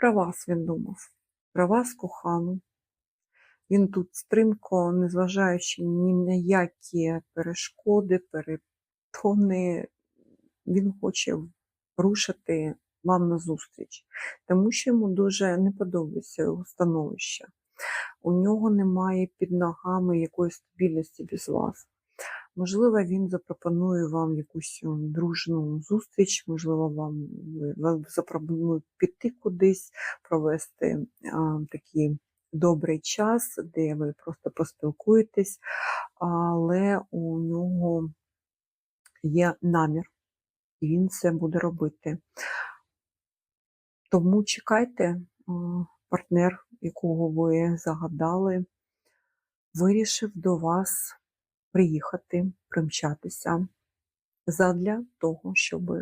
Про вас він думав, про вас кохану. Він тут стрімко, незважаючи ні на які перешкоди, перетони, він хоче рушити вам назустріч, тому що йому дуже не подобається його становище. У нього немає під ногами якоїсь стабільності без вас. Можливо, він запропонує вам якусь дружну зустріч, можливо, вам запропонує піти кудись, провести а, такий добрий час, де ви просто поспілкуєтесь, але у нього є намір, і він це буде робити. Тому чекайте, а, партнер, якого ви загадали, вирішив до вас приїхати, примчатися задля того, щоб